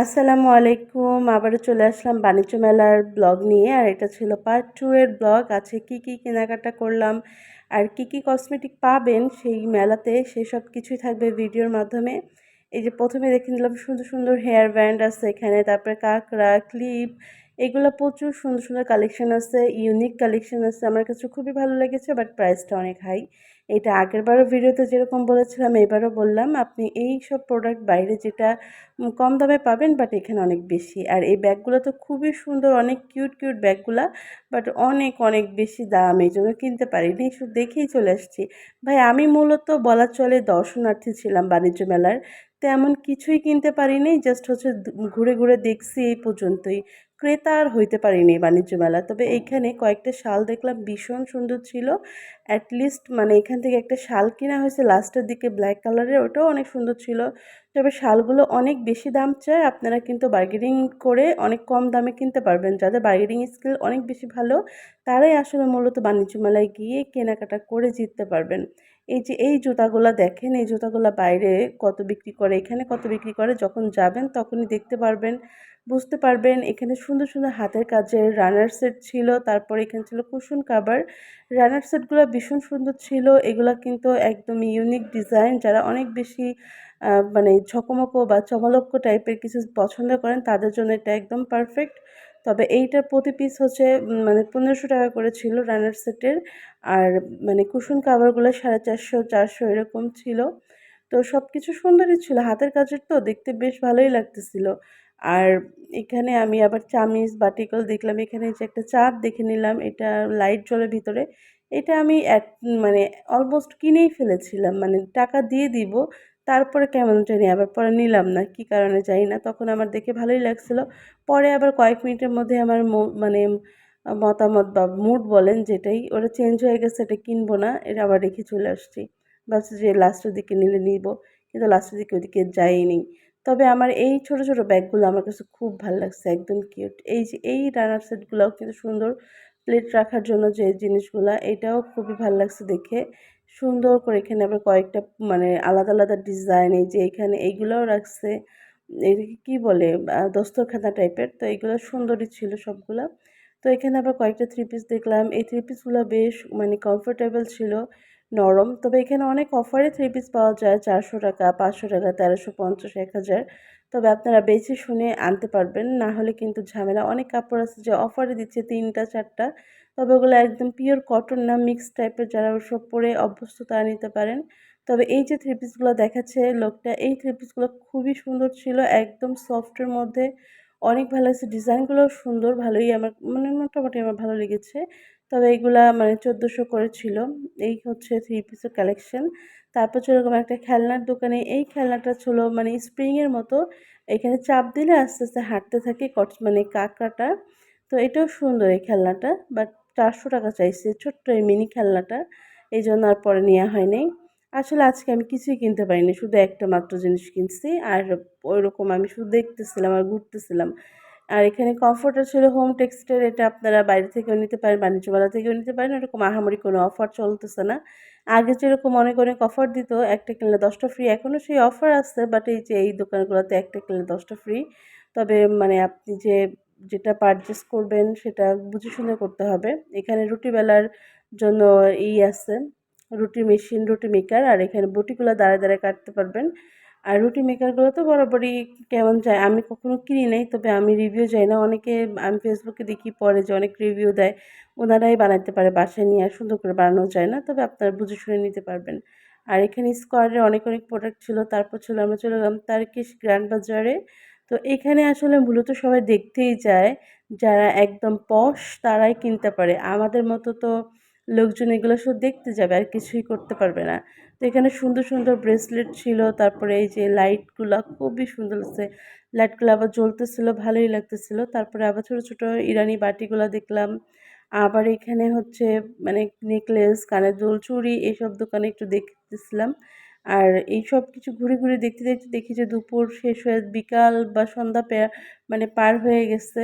আসসালামু আলাইকুম। আবারও চলে আসলাম বাণিজ্য মেলার ব্লগ নিয়ে, আর এটা ছিল পার্ট টু এর ব্লগ। আছে কি কি কেনাকাটা করলাম, আর কি কি কসমেটিক পাবেন সেই মেলাতে সেসব কিছুই থাকবে ভিডিওর মাধ্যমে। এই যে প্রথমে দেখে নিলাম সুন্দর সুন্দর হেয়ার ব্যান্ড আছে এখানে, তারপরে কাঁকড়া ক্লিপ এগুলো প্রচুর সুন্দর সুন্দর কালেকশন আছে ইউনিক কালেকশন আছে। আমার কাছে খুবই ভালো লেগেছে বাট প্রাইসটা অনেক হাই এটা আগেরবারও ভিডিওতে যেরকম বলেছিলাম, এবারও বললাম, আপনি এই সব প্রোডাক্ট বাইরে যেটা কম দামে পাবেন বাট এখানে অনেক বেশি। আর এই ব্যাগগুলো তো খুবই সুন্দর, অনেক কিউট কিউট ব্যাগগুলো বাট অনেক অনেক বেশি দাম, এই জন্য কিনতে পারিনি শুধু দেখেই চলে আসছি। ভাই, আমি মূলত বলা চলে দর্শনার্থী ছিলাম বাণিজ্য মেলার, তেমন কিছুই কিনতে পারিনি জাস্ট হচ্ছে ঘুরে ঘুরে দেখছি এই পর্যন্তই। ক্রেতা আর হইতে পারিনি বাণিজ্য মেলা। তবে এইখানে কয়েকটা শাল দেখলাম, ভীষণ সুন্দর ছিল। অ্যাটলিস্ট মানে এখান থেকে একটা শাল কিনা হয়েছে লাস্টের দিকে ব্ল্যাক কালারের ওটাও অনেক সুন্দর ছিল। তবে শালগুলো অনেক বেশি দাম চায়, আপনারা কিন্তু বার্গেনিং করে অনেক কম দামে কিনতে পারবেন। যাদের বার্গেনিং স্কিল অনেক বেশি ভালো, তারাই আসলে মূলত বাণিজ্য মেলায় গিয়ে কেনাকাটা করে জিততে পারবেন। এই যে এই জুতাগুলো দেখেন, এই জুতাগুলো বাইরে কত বিক্রি করে, এখানে কত বিক্রি করে, যখন যাবেন তখনই দেখতে পারবেন। বুঝতে পারবেন, এখানে সুন্দর সুন্দর হাতের কাজের রানার সেট ছিল, তারপর এখানে ছিল কুশন কাবার রানার সেটগুলো ভীষণ সুন্দর ছিল, এগুলো কিন্তু একদম ইউনিক ডিজাইন যারা অনেক বেশি মানে ঝকমকো বা চমলক্ষ টাইপের কিছু পছন্দ করেন, তাদের জন্য এটা একদম পারফেক্ট তবে এইটার প্রতি পিস হচ্ছে মানে পনেরোশো টাকা করে ছিল রানার সেটের আর মানে কুশন কাভারগুলো সাড়ে চারশো চারশো এরকম ছিল। তো সব কিছু সুন্দরই ছিল, হাতের কাজের তো দেখতে বেশ ভালোই লাগতেছিল। আর এখানে আমি আবার চামিজ বাটিকল দেখলাম, এখানে যে একটা চাঁদ দেখে নিলাম, এটা লাইট জলের ভিতরে। এটা আমি এক মানে অলমোস্ট কিনেই ফেলেছিলাম মানে টাকা দিয়ে দিব, তারপরে কেমন জানি আবার পরে নিলাম না, কি কারণে জানি না, তখন আমার দেখে ভালোই লাগছিল। পরে আবার কয়েক মিনিটের মধ্যে আমার মানে মতামত বা মুড বলেন যেটাই, ওটা চেঞ্জ হয়ে গেছে, এটা কিনবো না, এটা আবার রেখে চলে আসছি। ভাবছি যে লাস্টের দিকে নিলে নিব, কিন্তু লাস্টের দিকে ওদিকে যাইনি। তবে আমার এই ছোট ছোট ব্যাগগুলো আমার কাছে খুব ভালো লাগছে, একদম কিউট। এই যে, এই রানার সেটগুলোও কিন্তু সুন্দর প্লেট রাখার জন্য যে জিনিসগুলো, এটাও খুবই ভালো লাগছে দেখে। সুন্দর করে এখানে আবার কয়েকটা মানে আলাদা আলাদা ডিজাইন এই যে এখানে এইগুলোও রাখছে। এদিকে কী বলে দস্তরখানা টাইপের তো এইগুলো সুন্দরই ছিল সবগুলো। তো এখানে আবার কয়েকটা থ্রি পিস দেখলাম। এই থ্রি পিসগুলো বেশ মানে কমফোর্টেবল ছিল। নরম। তবে এখানে অনেক অফারে থ্রি পিস পাওয়া যায়, চারশো টাকা, পাঁচশো টাকা, তেরোশো, পঞ্চাশ, এক হাজার। তবে আপনারা বেছে শুনে আনতে পারবেন, না হলে কিন্তু ঝামেলা। অনেক কাপড় আছে যে অফারে দিচ্ছে তিনটা, চারটা, তবে ওগুলো একদম পিওর কটন না মিক্স টাইপের যারা ওসব পরে অভ্যস্ত তারা নিতে পারেন। তবে এই যে থ্রি পিসগুলো দেখাচ্ছে লোকটা, এই থ্রি পিসগুলো খুবই সুন্দর ছিল, একদম সফটের মধ্যে। অনেক ভালো আছে ডিজাইনগুলোও সুন্দর, ভালোই আমার মানে মোটামুটি আমার ভালো লেগেছে। তবে এইগুলা মানে চোদ্দোশো করে ছিল। এই হচ্ছে থ্রি পিসের কালেকশন তারপর ছিল এরকম একটা খেলনার দোকানে। এই খেলনাটা ছিল মানে স্প্রিংয়ের মতো। এখানে চাপ দিলে আস্তে আস্তে হাঁটতে থাকে কট মানে কাঁকড়াটা। তো এটাও সুন্দর এই খেলনাটা। বাট চারশো টাকা চাইছে, ছোট্ট এই মিনি খেলনাটা। এই জন্য আর পরে নেওয়া হয়নি আসলে আজকে আমি কিছুই কিনতে পারিনি। শুধু একটা মাত্র জিনিস কিনছি। আর ওই রকম আমি শুধু দেখতেছিলাম আর ঘুরতেছিলাম। আর এখানে কমফোর্টার ছিল হোম টেক্সটের এটা আপনারা বাইরে থেকেও নিতে পারেন, বাণিজ্য মেলা থেকেও নিতে পারেন এরকম আহামরি কোনো অফার চলতেছে না। আগে যেরকম অনেক অনেক অফার দিত, একটা কিনলে দশটা ফ্রি এখনও সেই অফার আছে বাট এই যে, এই দোকানগুলোতে একটা কিনলে দশটা ফ্রি তবে মানে আপনি যে, যেটা পারচেস করবেন, সেটা বুঝে শুনে করতে হবে। এখানে রুটি বেলার জন্য ই আছে, রুটি মেশিন রুটি মেকার আর এখানে বটিগুলো দাঁড়ায় দাঁড়ায় কাটতে পারবেন। আর রুটি মেকারগুলো তো বরাবরই কেমন যায় আমি কখনো কিনি নাই, তবে আমি রিভিউ যাই না। অনেকে আমি ফেসবুকে দেখি পরে যে অনেক রিভিউ দেয়, ওনারাই বানাতে পারে বাসায় নিয়ে আর সুন্দর করে বানানো যায় না, তবে আপনারা বুঝে শুনে নিতে পারবেন। আর এখানে স্কোয়ারের অনেক অনেক প্রোডাক্ট ছিল, তারপর ছিল আমরা চলে গেলাম তারকিশ গ্র্যান্ড বাজারে তো এখানে আসলে মূলত সবাই দেখতেই যায় যারা একদম পশ তারাই কিনতে পারে। আমাদের মতো তো লোকজন এগুলো শুধু দেখতে যাবে, আর কিছুই করতে পারবে না। তো এখানে সুন্দর সুন্দর ব্রেসলেট ছিল, তারপরে এই যে লাইটগুলো খুবই সুন্দর লাগছে। লাইটগুলো আবার জ্বলতেছিল, ভালোই লাগতেছিল। তারপরে আবার ছোটো ছোটো ইরানি বাটিগুলো দেখলাম। আবার এখানে হচ্ছে মানে নেকলেস কানের দুল, চুড়ি এইসব দোকানে একটু দেখতেছিলাম। আর এই সব কিছু ঘুরে ঘুরে দেখতে দেখতে দেখি যে দুপুর শেষ হয়ে বিকাল বা সন্ধ্যা মানে পার হয়ে গেছে।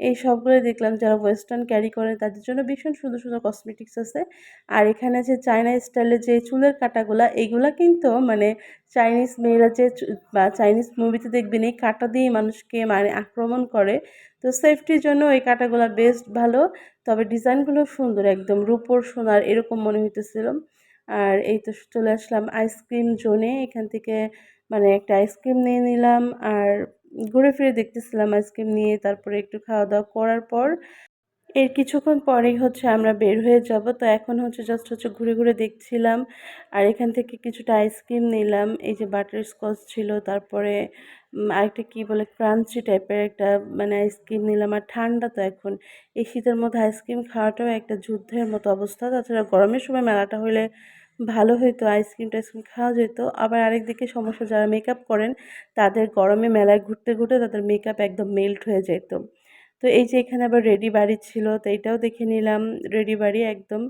এই সবগুলোই দেখলাম যারা ওয়েস্টার্ন ক্যারি করেন তাদের জন্য ভীষণ সুন্দর সুন্দর কসমেটিক্স আছে। আর এখানে যে চায়না স্টাইলের যে চুলের কাটাগুলা এইগুলা কিন্তু মানে চাইনিজ মেয়েরা যে বা চাইনিজ মুভিতে দেখবেন এই কাটা দিয়ে মানুষকে মানে আক্রমণ করে। তো সেফটির জন্য এই কাটাগুলা বেস্ট ভালো, তবে ডিজাইনগুলো সুন্দর একদম, রূপোর সোনার এরকম মনে হইতেছিল। আর এই তো চলে আসলাম আইসক্রিম জোনে এখান থেকে মানে একটা আইসক্রিম নিয়ে নিলাম। আর ঘুরে ফিরে দেখতেছিলাম আইসক্রিম নিয়ে, তারপরে একটু খাওয়া দাওয়া করার পর এর কিছুক্ষণ পরেই হচ্ছে আমরা বের হয়ে যাব। তো এখন হচ্ছে জাস্ট হচ্ছে ঘুরে ঘুরে দেখছিলাম আর এখান থেকে কিছুটা আইসক্রিম নিলাম। এই যে বাটার স্কচ ছিল, তারপরে আরেকটা কি বলে ক্রাঞ্চি টাইপের একটা মানে আইসক্রিম নিলাম। আর ঠান্ডা তো এখন। এই শীতের মধ্যে আইসক্রিম খাওয়াটাও একটা যুদ্ধের মতো অবস্থা। তাছাড়া গরমের সময় মেলাটা হলে ভালো হতো আইসক্রিম টাইসক্রিম খাওয়া যেত। আবার আরেক দিকে সমস্যা, যারা মেকআপ করেন, তাদের গরমে মেলায় ঘুরতে ঘুরতে তাদের মেকআপ একদম মেল্ট হয়ে যেত। তো এই যে এখানে আবার রেডি বাড়ি ছিল, তো এইটাও দেখে নিলাম। রেডি বাড়ি একদম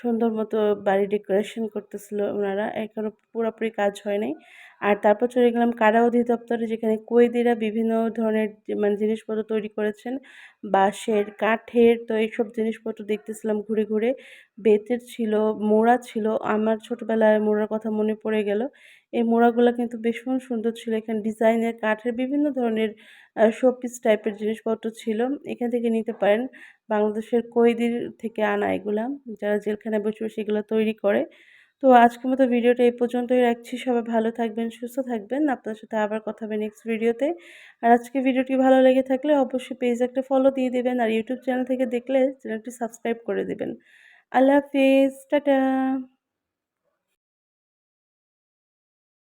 সুন্দর মতো বাড়ি ডেকোরেশন করতেছিল ওনারা। এখনও পুরোপুরি কাজ হয় নাই। আর তারপর চলে গেলাম কারা অধিদপ্তরে, যেখানে কুয়েদিরা বিভিন্ন ধরনের মানে জিনিসপত্র তৈরি করেছেন। বাঁশের, কাঠের, তো এইসব জিনিসপত্র দেখতেছিলাম ঘুরে ঘুরে। বেতের ছিল, মোড়া ছিল। আমার ছোটোবেলায় মোড়ার কথা মনে পড়ে গেল। এই মোড়াগুলো কিন্তু ভীষণ সুন্দর ছিল। এখানে ডিজাইনের কাঠের বিভিন্ন ধরনের শোপিস টাইপের জিনিসপত্র ছিল। এখান থেকে নিতে পারেন। বাংলাদেশের কয়েদির থেকে আনা এগুলা। যারা জেলখানায় বসে এগুলো তৈরি করে। তো আজকের মতো ভিডিওটা এই পর্যন্তই রাখছি। সবাই ভালো থাকবেন, সুস্থ থাকবেন। আপনার সাথে আবার কথা হবে নেক্সট ভিডিওতে। আর আজকে ভিডিওটি ভালো লেগে থাকলে অবশ্যই পেজ একটা ফলো দিয়ে দেবেন আর ইউটিউব চ্যানেল থেকে দেখলে চ্যানেলটি সাবস্ক্রাইব করে দেবেন। আল্লাহ হাফিজ, টাটা।